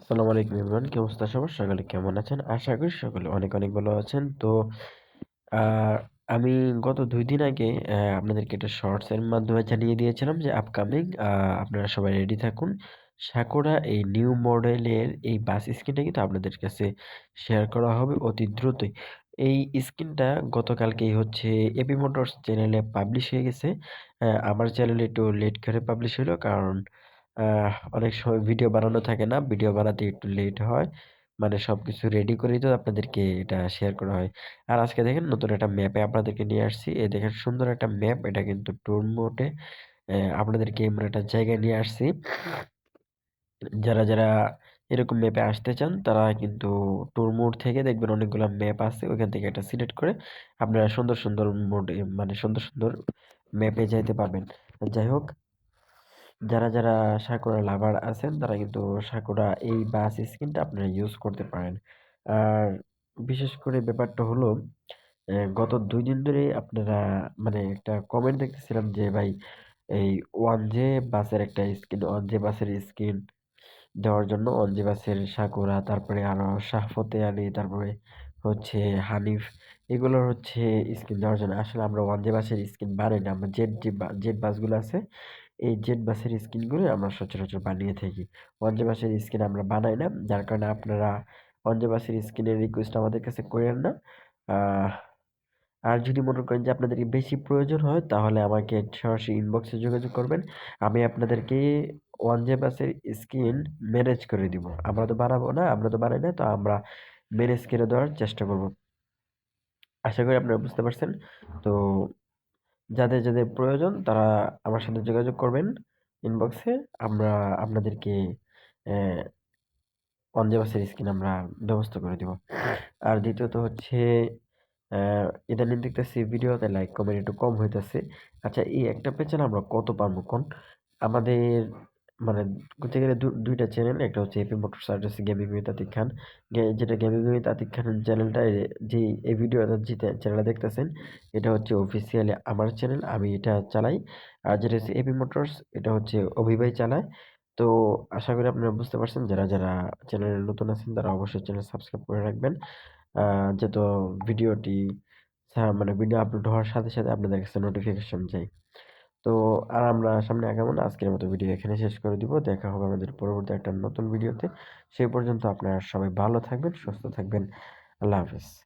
আসসালামু আলাইকুম ইমরান কি অবস্থা সবার? সকলে কেমন আছেন? আশা করি সকলে অনেক অনেক ভালো আছেন। তো আমি গত দুই দিন আগে আপনাদেরকে একটা শর্টস এর মাধ্যমে জানিয়ে দিয়েছিলাম যে আপকামিং আপনারা সবাই রেডি থাকুন। সাকুরা এই নিউ মডেলের এই বাস স্ক্রিনটা কিন্তু আপনাদের কাছে শেয়ার করা হবে অতি দ্রুতই। এই স্ক্রিনটা গতকালকেই হচ্ছে এপি মোটরস চ্যানেলে পাবলিশ হয়ে গেছে। আমার চ্যানেলে একটু লেট করে পাবলিশ হলো, কারণ অনেক সময় ভিডিও বানানো থাকে না। ভিডিও বানাতে একটু লেট হয়। মানে সবকিছু রেডি করেই তো আপনাদেরকে এটা শেয়ার করা হয়। আর আজকে দেখেন নতুন একটা ম্যাপে আপনাদেরকে নিয়ে আসছি। এই দেখেন সুন্দর একটা ম্যাপ এটা কিন্তু টুর মোডে আপনাদেরকে এমন একটা জায়গায় নিয়ে আসছি। যারা যারা এরকম ম্যাপে আসতে চান, তারা কিন্তু ট্যুর মোড থেকে দেখবেন অনেকগুলো ম্যাপ আছে। ওইখান থেকে একটা সিলেক্ট করে আপনারা সুন্দর সুন্দর মোড মানে সুন্দর সুন্দর ম্যাপে যাইতে পারবেন। যাই হোক যারা যারা সাকুরা লাভার আছেন, তারা কিন্তু সাকুরা এই বাস স্কিনটা আপনারা ইউজ করতে পারেন। আর বিশেষ করে ব্যাপারটা হলো গত দুই দিন ধরে আপনারা মানে একটা কমেন্ট দেখতেছিলাম যে, ভাই, এই ওয়ান জে বাসের একটা স্কিন ওয়ান জে বাসের স্কিন দেওয়ার জন্য ওয়ান জে বাসের সাকুরা তারপরে আরও শাহফতে আলী তারপরে হচ্ছে হানিফ এগুলোর হচ্ছে স্কিন দেওয়ার জন্য। আসলে আমরা ওয়ান জে বাসের স্কিন বানাই না, আমরা জেড যে জেড বাসগুলো আছে এই জেড বাসের স্কিনগুলো আমরা সচরাচর বানিয়ে থাকি। ওয়ানজে বাসের স্কিন আমরা বানাই না, যার কারণে আপনারা ওয়ানজে বাসের স্কিনের রিকোয়েস্ট আমাদের কাছে করেন না। আর যদি মনে করেন যে আপনাদেরকে বেশি প্রয়োজন হয়, তাহলে আমাকে সরাসরি ইনবক্সে যোগাযোগ করবেন। আমি আপনাদেরকে ওয়ানজে বাসের স্কিন ম্যানেজ করে দিব। আমরা তো বানাবো না, আমরা তো বানাই না, তো আমরা ম্যানেজ করে দেওয়ার চেষ্টা করব। আশা করি আপনারা বুঝতে পারছেন। তো যাদের যাদের প্রয়োজন তারা আমার সাথে যোগাযোগ করবেন ইনবক্সে আমরা আপনাদেরকে পঞ্জাবাসের স্কিন আমরা ব্যবস্থা করে দিব। আর দ্বিতীয়ত হচ্ছে ইদানিং দেখতেছি ভিডিওতে লাইক কমেন্ট একটু কম হইতেছে। আচ্ছা এই একটা পেছনে আমরা কত পারব কোন? আমাদের মানে করতে গেলে দুইটা চ্যানেল একটা হচ্ছে এপি মোটরস আর হচ্ছে গেমিং উইথ আতিক খান যেটা গেমিং উইথ আতিক খান চ্যানেলটা যে এই ভিডিওটা যে চ্যানেলটা দেখতেছেন এটা হচ্ছে অফিসিয়ালি আমার চ্যানেল আমি এটা চালাই। আর যেটা হচ্ছে এপি মোটরস এটা হচ্ছে অভিভাই চালায়। তো আশা করি আপনারা বুঝতে পারছেন যারা যারা চ্যানেলে নতুন আছেন তারা অবশ্যই চ্যানেল সাবস্ক্রাইব করে রাখবেন। আহ, যাতে ভিডিওটি সা- মানে ভিডিও আপলোড হওয়ার সাথে সাথে আপনাদের কাছে নোটিফিকেশন যায়। তো আর আমরা সামনে আগামো না। আজকের মতো ভিডিও এখানে শেষ করে দিব। দেখা হবে আমাদের পরবর্তী একটা নতুন ভিডিওতে সেই পর্যন্ত আপনারা সবাই ভালো থাকবেন, সুস্থ থাকবেন। আল্লাহ হাফেজ।